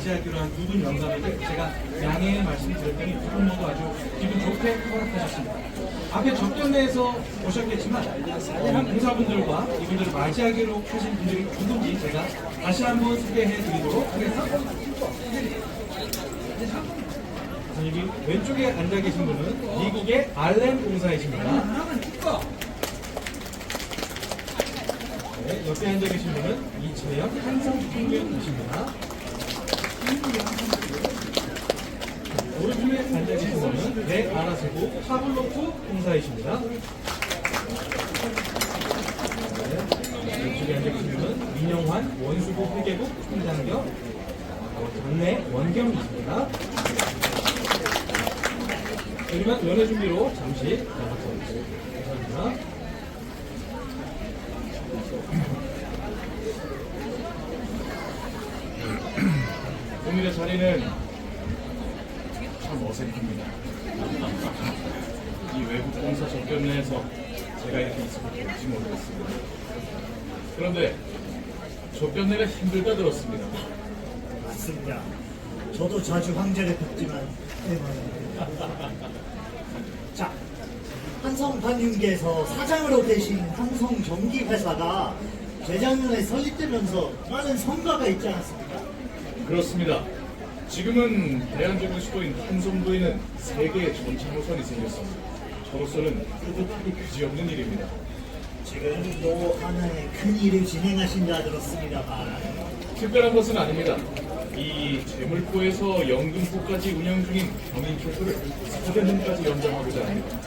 맞이하기로 한 두 분 영감에게 제가 양해의 말씀을 드렸더니 두 분 모두 아주 기분 좋게 허락하셨습니다. 앞에 접견내에서 보셨겠지만 한 공사분들과 이분들을 맞이하기로 하신 분들이 누군지 제가 다시 한번 소개해 드리도록 하겠습니다. 여기 왼쪽에 앉아 계신 분은 미국의 알렌 공사이십니다. 네, 옆에 앉아 계신 분은 이채영 한성평균이십니다. 오른쪽에 앉아 계신 분은 네 아라세고 파블로프 공사이십니다. 네, 왼쪽에 앉아 계신 분은 민영환 원수고 회계국 총장 겸 어, 장래 원경이십니다. 그러면 연애 준비로 잠시 나가보겠습니다. 감사합니다. 오늘의 자리는 참 어색합니다. 이 외국 공사 접견 내에서 제가 이렇게 있을지 모르겠습니다. 그런데 접견 내가 힘들다 들었습니다. 맞습니다. 저도 자주 황제를 뵙지만. 자, 한성반윤계에서 사장으로 계신 한성전기회사가 재작년에 설립되면서 많은 성과가 있지 않았습니까? 그렇습니다. 지금은 대한민국 수도인 한성도에는 세 개의 전차 노선이 생겼습니다. 저로서는 뿌듯하기 그지없는 일입니다. 지금 또 하나의 큰 일을 진행하신다 들었습니다만 특별한 것은 아닙니다. 이 재물포에서 영등포까지 운영 중인 경인철도를 사대문까지 연장하고자 합니다.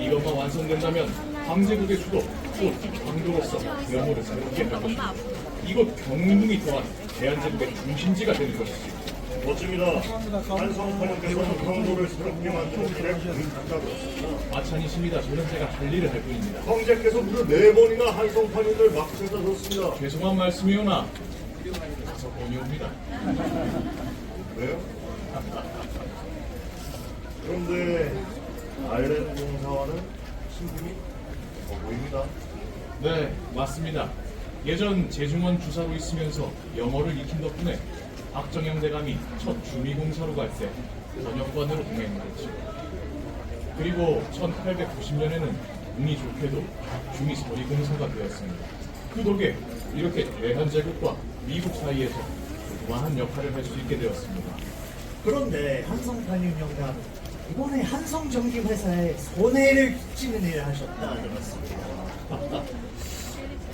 이것만 완성된다면 황제국의 수도 곧 왕도로서 면모를 새롭게 할 것입니다. 이곳 경릉궁이 또한 대한제국의 중심지가 되는 것이죠. 멋집니다. 한성판님께서는 경도를 새롭게 만드는 길에 감사드립니다. 마찬이십니다. 저는 제가 할 일을 할 뿐입니다. 황제께서 무려 네 번이나 한성판님을 막으셨습니다. 죄송한 말씀이오나 다섯 번이 옵니다. 왜요? 그런데 아일랜드 공사와는 친분이 없어 보입니다. 네, 맞습니다. 예전 재중원 주사로 있으면서 영어를 익힌 덕분에 박정영 대감이 첫 주미공사로 갈 때 번역관으로 동행했죠. 그리고 1890년에는 운이 좋게도 주미서리공사가 되었습니다. 그 덕에 이렇게 대한제국과 미국 사이에서 조그마한 역할을 할 수 있게 되었습니다. 그런데 한성반윤 영감 이번에 한성전기회사에 손해를 끼치는 일을 하셨다 들었습니다.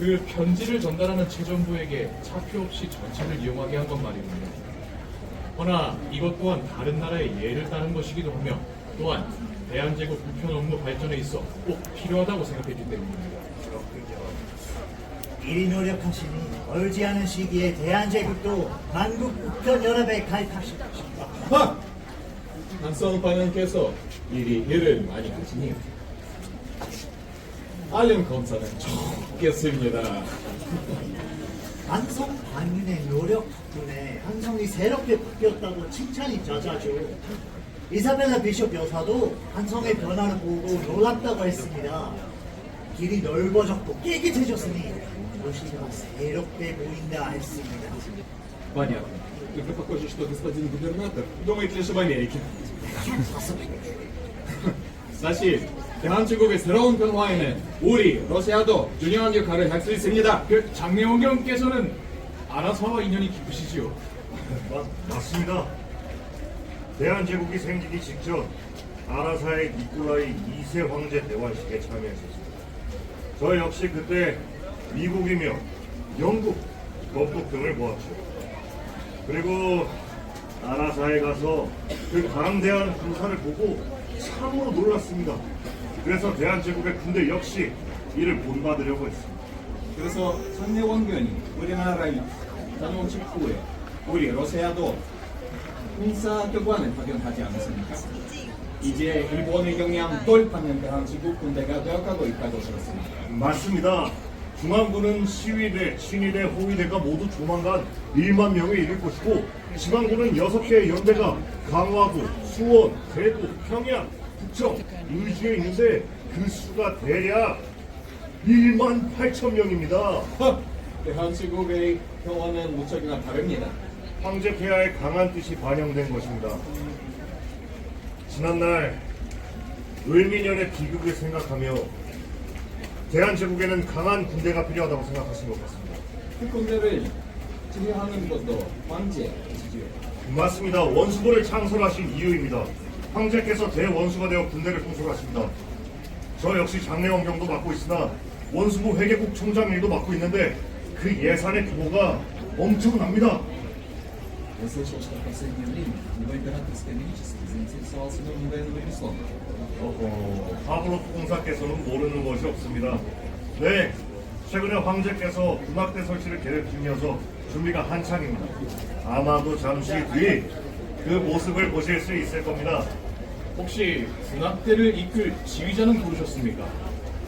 그 편지를 전달하는 최전부에게 차표 없이 전차를 이용하게 한건 말입니다. 허나 이것 또한 다른 나라의 예를 따른 것이기도 하며 또한 대한제국 우편 업무 발전에 있어 꼭 필요하다고 생각했기 때문입니다. 그렇군요. 이리 노력하시니 멀지 않은 시기에 대한제국도 만국 우편연합에 가입하실 것입니다. 하! 한성반영께서 일이 일을 많이 하시니 알림 검사는 좋겠습니다. 한성 반윤의 노력 덕분에 한성이 새롭게 바뀌었다고 칭찬이 자자죠. 이사벨라 비숍 여사도 한성의 변화를 보고 놀랍다고 했습니다. 길이 넓어졌고 깨끗해졌으니 도시가 새롭게 보인다 했습니다. Понятно. Только похоже, что господин губернатор думает лишь об Америке. 사실 대한민국의 새로운 변화에는 우리 러시아도 중요한 역할을 할 수 있습니다. 그 장례원 경께서는 아라사와 인연이 깊으시지요. 맞, 맞습니다. 대한제국이 생기기 직전 아라사의 니콜라이 2세 황제 대관식에 참여했었습니다. 저 역시 그때 미국이며 영국, 법국 등을 보았죠. 그리고 아라사에 가서 그 강대한 군사를 보고 참으로 놀랐습니다. 그래서 대한제국의 군대 역시 이를 본받으려고 했습니다. 그래서 상내원견이 우리나라에 다녀온 직후에 우리 러시아도 군사 교관을 파견하지 않았습니까? 이제 일본의 영향 돌파는 대한민국 군대가 되어가고 있다고 들었습니다. 맞습니다. 중앙군은 시위대, 친위대, 호위대가 모두 조만간 1만 명에 이를 것이고 지방군은 6개의 연대가 강화구, 수원, 대구, 평양, 북청, 의주에 있는데 그 수가 대략 1만 8천 명입니다. 하! 대한민국의 평화는 무척이나 다릅니다. 황제 폐하의 강한 뜻이 반영된 것입니다. 지난날 을미년의 비극을 생각하며 대한제국에는 강한 군대가 필요하다고 생각하신 것 같습니다. 그 군대를 지휘하는 것도 황제이지요. 맞습니다. 원수부를 창설하신 이유입니다. 황제께서 대원수가 되어 군대를 통솔하십니다. 저 역시 장례원경도 맡고 있으나 원수부 회계국 총장 일도 맡고 있는데 그 예산의 규모가 엄청납니다. Я слышал, что в последнее время его императорское величество заинтересовался новым военным ремеслом. 어허, 파브로프 공사께서는 모르는 것이 없습니다. 네, 최근에 황제께서 군악대 설치를 계획 중이어서 준비가 한창입니다. 아마도 잠시 뒤 그 모습을 보실 수 있을 겁니다. 혹시 군악대를 이끌 지휘자는 부르셨습니까?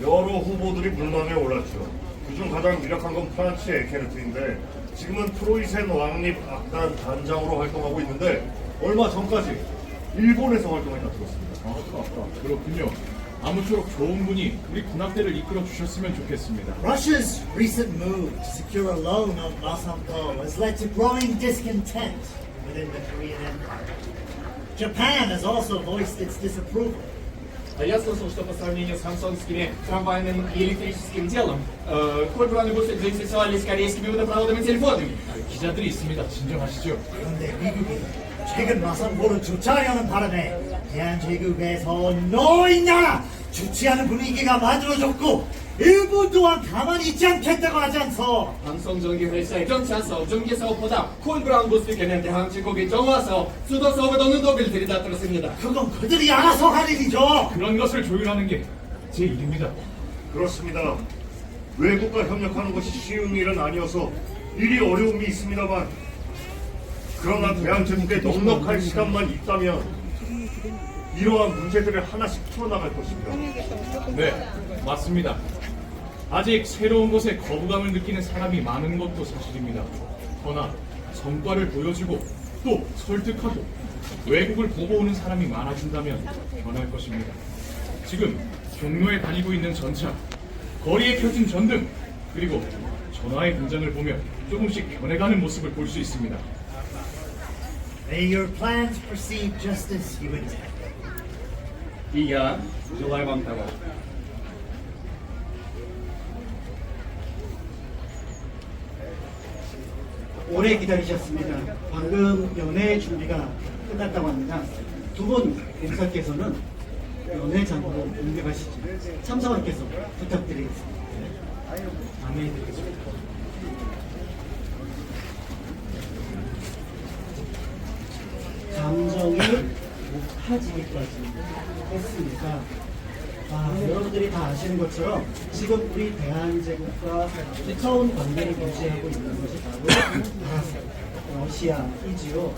여러 후보들이 물망에 올랐죠. 그중 가장 유력한 건 프란치의 에케르트인데 지금은 프로이센 왕립 악단 단장으로 활동하고 있는데 얼마 전까지 일본에서 활동했다 들었습니다. 아, 그렇군요. 아무쪼록 좋은 분이 우리 군악대를 이끌어 주셨으면 좋겠습니다. Russia's recent move to secure a loan on Masampo has led to growing discontent within the Korean Empire. Japan has also voiced its disapproval. А я слышал, что по сравнению с хансонскими трамвайным и электрическим делом, э, 콜브라누부스 заинтересовались корейскими водопроводами и телефонами. 기자들이 있습니다. 진정하시죠. 그런데 미국이 최근 마선보를 주차하려는 바람에 대한제국에서 노인나라 주치하는 분위기가 만들어졌고 일본 또한 가만히 있지 않겠다고 하지 않소. 방송전기 회사의 정차 사업, 전기 사업보다 콜브라운 부스께는 대한민국이 정화사업, 수도 사업에 넣는 독을 들이닥들었습니다. 그건 그들이 알아서 할 일이죠. 그런 것을 조율하는 게 제 일입니다. 그렇습니다. 외국과 협력하는 것이 쉬운 일은 아니어서 일이 어려움이 있습니다만 그러나 대한제국에 넉넉할 시간만 있다면 이러한 문제들을 하나씩 풀어나갈 것입니다. 네, 맞습니다. 아직 새로운 것에 거부감을 느끼는 사람이 많은 것도 사실입니다. 그러나 성과를 보여주고 또 설득하고 외국을 보고 오는 사람이 많아진다면 변할 것입니다. 지금 경로에 다니고 있는 전차, 거리에 켜진 전등, 그리고 전화의 등장을 보면 조금씩 변해가는 모습을 볼 수 있습니다. May your plans proceed just as you intend. 이야, 조라이 왕타고. 오래 기다리셨습니다. 방금 연회 준비가 끝났다고 합니다. 두분 공사께서는 연회 장으로 옮겨가시죠. 참사관께서 부탁드리겠습니다. 안내해드리겠습니다. 감정이 높아지기까지 했으니까 아, 여러분들이 다 아시는 것처럼 지금 우리 대한제국과 두터운 관계를 유지하고 있는 것이 바로 러시아 이지요.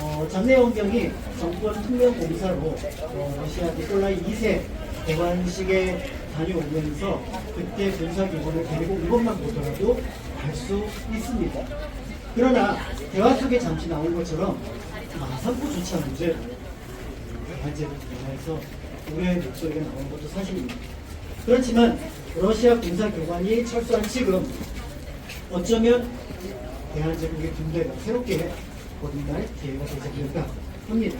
어, 장례원경이 정권 특명공사로 어, 러시아 니콜라이 2세 대관식에 다녀오면서 그때 군사기관을 데리고 온 것만 보더라도 알 수 있습니다. 그러나 대화 속에 잠시 나온 것처럼 마산포 주차 문제 대한제국 대화에서 우려의 목소리가 나온 것도 사실입니다. 그렇지만 러시아 군사 교관이 철수한 지금 어쩌면 대한제국의 군대가 새롭게 거듭날 기회가 되지 않을까 합니다.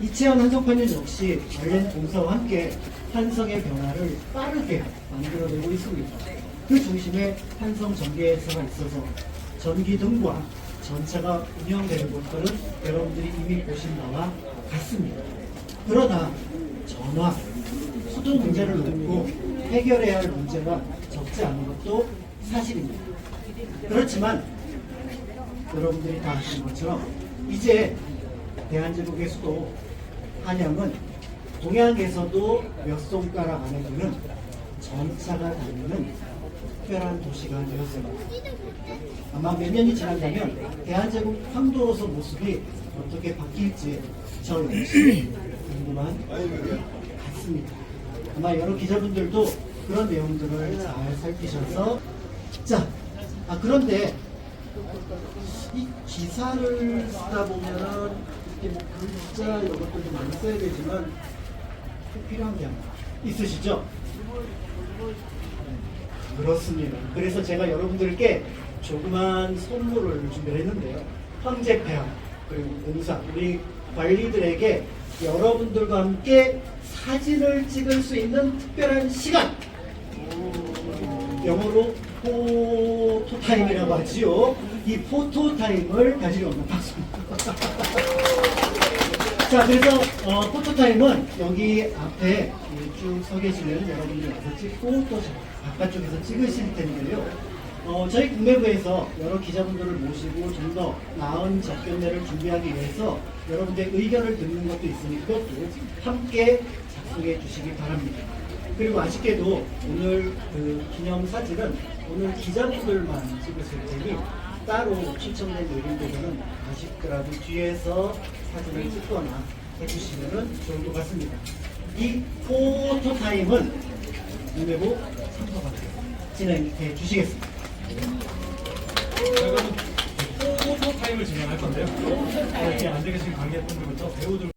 이채원 한성판은 역시 관련 공사와 함께 한성의 변화를 빠르게 만들어내고 있습니다. 그 중심에 한성 전개회사가 있어서 전기 등과 전차가 운영되는 것들은 여러분들이 이미 보신 바와 같습니다. 그러나 전화, 수도 문제를 놓고 해결해야 할 문제가 적지 않은 것도 사실입니다. 그렇지만 여러분들이 다 아시는 것처럼 이제 대한제국의 수도 한양은 동양에서도 몇 손가락 안에 드는 전차가 다니는 특별한 도시가 되었습니다. 아마 몇 년이 지난다면 대한제국 황도로서 모습이 어떻게 바뀔지 저역 시 궁금한 같습니다. 아마 여러 기자분들도 그런 내용들을 잘 살피셔서 자, 아 그런데 이 기사를 쓰다 보면은 이렇게 뭐 글자 이런 것들도 많이 써야 되지만 꼭 필요한 게 있으시죠? 그렇습니다. 그래서 제가 여러분들께 조그만 선물을 준비했는데요. 황제폐하 그리고 공사 우리 관리들에게 여러분들과 함께 사진을 찍을 수 있는 특별한 시간 영어로 포토타임이라고 하지요. 이 포토타임을 가지려 합니다. 박수. 자, 그래서 어, 포토타임은 여기 앞에 쭉 서 계시면 여러분들 와서 찍고 또 바깥쪽에서 찍으실 텐데요. 어, 저희 국내부에서 여러 기자분들을 모시고 좀 더 나은 접견례를 준비하기 위해서 여러분들의 의견을 듣는 것도 있으니 그것도 함께 작성해 주시기 바랍니다. 그리고 아쉽게도 오늘 그 기념 사진은 오늘 기자분들만 찍으실 테니 따로 추첨된 요인들은 아쉽더라도 뒤에서 사진을 찍거나 해주시면 좋을 것 같습니다. 이 포토 타임은 유메보 참석하고 진행해 주시겠습니다. 저희가 포토 타임을 진행할 건데요. 이렇게 앉아 계신 관객분들부터 배우들